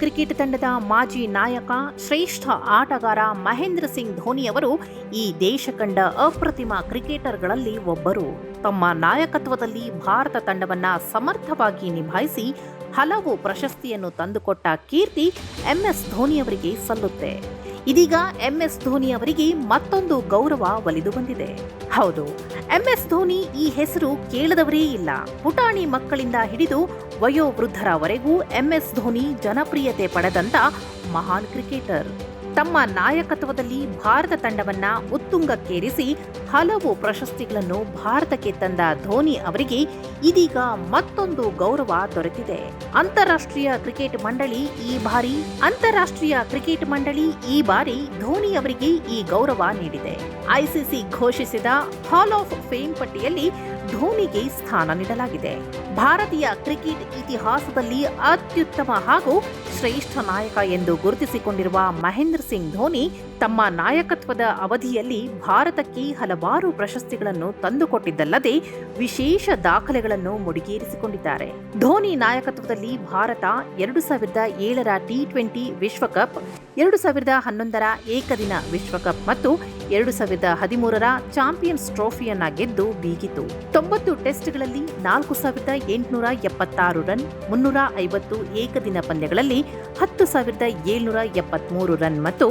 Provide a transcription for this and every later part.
Cricket ತಂಡದ ಮಾಜಿ ನಾಯಕ, ಶ್ರೇಷ್ಠ ಆಟಗಾರ ಮಹೇಂದ್ರ ಸಿಂಗ್ ಧೋನಿ ಅವರು ಈ ದೇಶ ಕಂಡ ಅಪ್ರತಿಮ ಕ್ರಿಕೆಟರ್ಗಳಲ್ಲಿ ಒಬ್ಬರು. ತಮ್ಮ ನಾಯಕತ್ವದಲ್ಲಿ ಭಾರತ ತಂಡವನ್ನ ಸಮರ್ಥವಾಗಿ ನಿಭಾಯಿಸಿ ಹಲವು ಪ್ರಶಸ್ತಿಯನ್ನು ತಂದುಕೊಟ್ಟ ಕೀರ್ತಿ ಎಂಎಸ್ ಧೋನಿಯವರಿಗೆ ಸಲ್ಲುತ್ತೆ. ಇದೀಗ ಎಂಎಸ್ ಧೋನಿ ಅವರಿಗೆ ಮತ್ತೊಂದು ಗೌರವ ಒಲಿದು ಬಂದಿದೆ. ಹೌದು, ಎಂಎಸ್ ಧೋನಿ ಈ ಹೆಸರು ಕೇಳದವರೇ ಇಲ್ಲ. ಪುಟಾಣಿ ಮಕ್ಕಳಿಂದ ಹಿಡಿದು ವಯೋವೃದ್ಧರವರೆಗೂ ಎಂಎಸ್ ಧೋನಿ ಜನಪ್ರಿಯತೆ ಪಡೆದಂತ ಮಹಾನ್ ಕ್ರಿಕೆಟರ್. ತಮ್ಮ ನಾಯಕತ್ವದಲ್ಲಿ ಭಾರತ ತಂಡವನ್ನ ಉತ್ತುಂಗಕ್ಕೇರಿಸಿ ಹಲವು ಪ್ರಶಸ್ತಿಗಳನ್ನು ಭಾರತಕ್ಕೆ ತಂದ ಧೋನಿ ಅವರಿಗೆ ಇದೀಗ ಮತ್ತೊಂದು ಗೌರವ ದೊರೆತಿದೆ. ಅಂತಾರಾಷ್ಟ್ರೀಯ ಕ್ರಿಕೆಟ್ ಮಂಡಳಿ ಈ ಬಾರಿ, ಅಂತಾರಾಷ್ಟ್ರೀಯ ಕ್ರಿಕೆಟ್ ಮಂಡಳಿ ಈ ಬಾರಿ ಧೋನಿ ಅವರಿಗೆ ಈ ಗೌರವ ನೀಡಿದೆ. ಐಸಿಸಿ ಘೋಷಿಸಿದ ಹಾಲ್ ಆಫ್ ಫೇಮ್ ಪಟ್ಟಿಯಲ್ಲಿ ಧೋನಿಗೆ ಸ್ಥಾನ ನೀಡಲಾಗಿದೆ. ಭಾರತೀಯ ಕ್ರಿಕೆಟ್ ಇತಿಹಾಸದಲ್ಲಿ ಅತ್ಯುತ್ತಮ ಹಾಗೂ ಶ್ರೇಷ್ಠ ನಾಯಕ ಎಂದು ಗುರುತಿಸಿಕೊಂಡಿರುವ ಮಹೇಂದ್ರ ಸಿಂಗ್ ಧೋನಿ ತಮ್ಮ ನಾಯಕತ್ವದ ಅವಧಿಯಲ್ಲಿ ಭಾರತಕ್ಕೆ ಹಲವಾರು ಪ್ರಶಸ್ತಿಗಳನ್ನು ತಂದುಕೊಟ್ಟಿದ್ದಲ್ಲದೆ ವಿಶೇಷ ದಾಖಲೆಗಳನ್ನು ಮುಡಿಗೇರಿಸಿಕೊಂಡಿದ್ದಾರೆ. ಧೋನಿ ನಾಯಕತ್ವದಲ್ಲಿ ಭಾರತ ಎರಡು ಸಾವಿರದ ಏಳರ ಟಿ ಟ್ವೆಂಟಿ ವಿಶ್ವಕಪ್, ಎರಡು ಸಾವಿರದ ಹನ್ನೊಂದರ ಏಕದಿನ ವಿಶ್ವಕಪ್ ಮತ್ತು ಎರಡು ಸಾವಿರದ ಹದಿಮೂರರ ಚಾಂಪಿಯನ್ಸ್ ಟ್ರೋಫಿಯನ್ನ ಗೆದ್ದು ಬೀಗಿತು. ತೊಂಬತ್ತು ಟೆಸ್ಟ್ಗಳಲ್ಲಿ ನಾಲ್ಕು ಸಾವಿರದ ಎಂಟುನೂರ ಎಪ್ಪತ್ತಾರು ರನ್, ಮುನ್ನೂರ ಐವತ್ತು ಏಕದಿನ ಪಂದ್ಯಗಳಲ್ಲಿ ಹತ್ತು ಸಾವಿರದ ಏಳ್ನೂರ ಎಪ್ಪತ್ಮೂರು ರನ್ ಮತ್ತು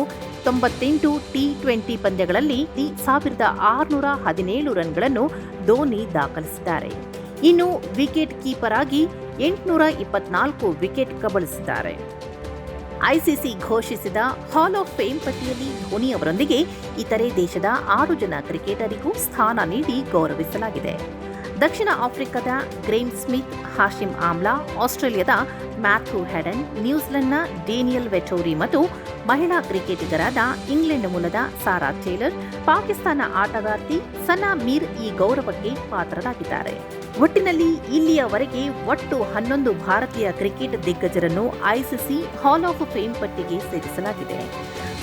ತೊಂಬತ್ತೆಂಟು ಟಿ ಟ್ವೆಂಟಿ ಪಂದ್ಯಗಳಲ್ಲಿ ಸಾವಿರದ ಆರುನೂರ ಹದಿನೇಳು ರನ್ಗಳನ್ನು ಧೋನಿ ದಾಖಲಿಸಿದ್ದಾರೆ. ಇನ್ನು ವಿಕೆಟ್ ಕೀಪರ್ ಆಗಿ ಎಂಟುನೂರ ಇಪ್ಪತ್ನಾಲ್ಕು ವಿಕೆಟ್ ಕಬಳಿಸಿದ್ದಾರೆ. ಐಸಿಸಿ ಘೋಷಿಸಿದ ಹಾಲ್ ಆಫ್ ಫೇಮ್ ಪಟ್ಟಿಯಲ್ಲಿ ಧೋನಿ ಅವರೊಂದಿಗೆ ಇತರೆ ದೇಶದ ಆರು ಜನ ಕ್ರಿಕೆಟರಿಗೂ ಸ್ಥಾನ ನೀಡಿ ಗೌರವಿಸಲಾಗಿದೆ. ದಕ್ಷಿಣ ಆಫ್ರಿಕಾದ ಗ್ರೇಮ್ ಸ್ಮಿತ್, ಹಾಶಿಮ್ ಆಮ್ಲಾ, ಆಸ್ಟ್ರೇಲಿಯಾದ ಮ್ಯಾಥ್ಯೂ ಹೆಡನ್ ನ್ಯೂಜಿಲೆಂಡ್ನ ಡೇನಿಯಲ್ ವೆಟೋರಿ ಮತ್ತು ಮಹಿಳಾ ಕ್ರಿಕೆಟಿಗರಾದ ಇಂಗ್ಲೆಂಡ್ ಮೂಲದ ಸಾರಾ ಟೇಲರ್, ಪಾಕಿಸ್ತಾನ ಆಟಗಾರ್ತಿ ಸನಾ ಮೀರ್ ಈ ಗೌರವಕ್ಕೆ ಪಾತ್ರರಾಗಿದ್ದಾರೆ. ಒಟ್ಟಿನಲ್ಲಿ ಇಲ್ಲಿಯವರೆಗೆ ಒಟ್ಟು ಹನ್ನೊಂದು ಭಾರತೀಯ ಕ್ರಿಕೆಟ್ ದಿಗ್ಗಜರನ್ನು ಐಸಿಸಿ ಹಾಲ್ ಆಫ್ ಫೇಮ್ ಪಟ್ಟಿಗೆ ಸೇರಿಸಲಾಗಿದೆ.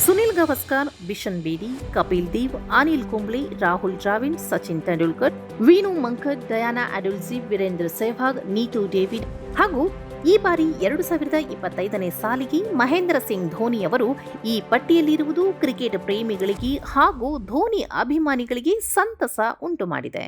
ಸುನಿಲ್ ಗವಸ್ಕರ್, ಬಿಷನ್ ಬೇಡಿ ಕಪಿಲ್ ದೇವ್ ಅನಿಲ್ ಕುಂಬ್ಳಿ, ರಾಹುಲ್ ದ್ರಾವಿಡ್, ಸಚಿನ್ ತೆಂಡೂಲ್ಕರ್ ವೀನು ಮಂಕರ್ ದಯಾನಾ ಅಡುಲ್ಜಿ, ವೀರೇಂದ್ರ ಸೆಹ್ವಾಗ್, ನೀತು ಡೇವಿಡ್ ಹಾಗೂ ಈ ಬಾರಿ ಎರಡು ಸಾವಿರದ ಇಪ್ಪತ್ತೈದನೇ ಸಾಲಿಗೆ ಮಹೇಂದ್ರ ಸಿಂಗ್ ಧೋನಿ ಅವರು ಈ ಪಟ್ಟಿಯಲ್ಲಿರುವುದು ಕ್ರಿಕೆಟ್ ಪ್ರೇಮಿಗಳಿಗೆ ಹಾಗೂ ಧೋನಿ ಅಭಿಮಾನಿಗಳಿಗೆ ಸಂತಸ ಉಂಟು ಮಾಡಿದೆ